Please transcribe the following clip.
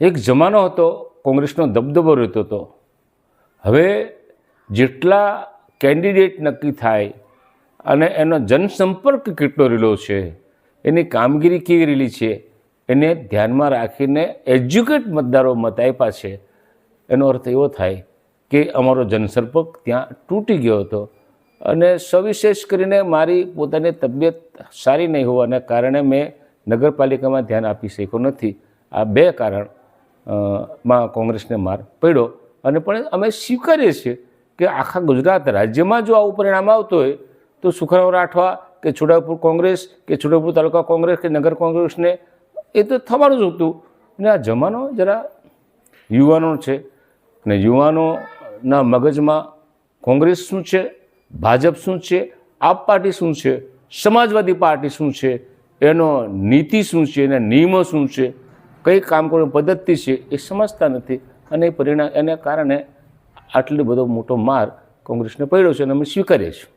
એક જમાનો હતો, કોંગ્રેસનો દબદબો રહેતો હતો. હવે જેટલા કેન્ડિડેટ નક્કી થાય અને એનો જનસંપર્ક કેટલો રહેલો છે, એની કામગીરી કેવી રહેલી છે, એને ધ્યાનમાં રાખીને એજ્યુકેટ મતદારો મત આપ્યા છે, એનો અર્થ એવો થાય કે અમારો જનસંપર્ક ત્યાં તૂટી ગયો હતો. અને સવિશેષ કરીને મારી પોતાની તબિયત સારી નહીં હોવાને કારણે મેં નગરપાલિકામાં ધ્યાન આપી શક્યો નથી. આ બે કારણ માં કોંગ્રેસને માર પડ્યો. અને પણ અમે સ્વીકારીએ છીએ કે આખા ગુજરાત રાજ્યમાં જો આવું પરિણામ આવતું હોય, તો સુખરાવ રાઠવા કે છોટાપુર કોંગ્રેસ કે છોટાપુર તાલુકા કોંગ્રેસ કે નગર કોંગ્રેસને એ તો થવાનું જ હતું. અને આ જમાનો જરા યુવાનો છે અને યુવાનોના મગજમાં કોંગ્રેસ શું છે, ભાજપ શું છે, આપ પાર્ટી શું છે, સમાજવાદી પાર્ટી શું છે, એનો નીતિ શું છે, એના નિયમો શું છે કઈ કામ કરવાની પદ્ધતિ છે એ સમજતા નથી. અને એ પરિણામ, એને કારણે આટલો બધો મોટો માર કોંગ્રેસને પડ્યો છે અને અમે સ્વીકારીએ છીએ.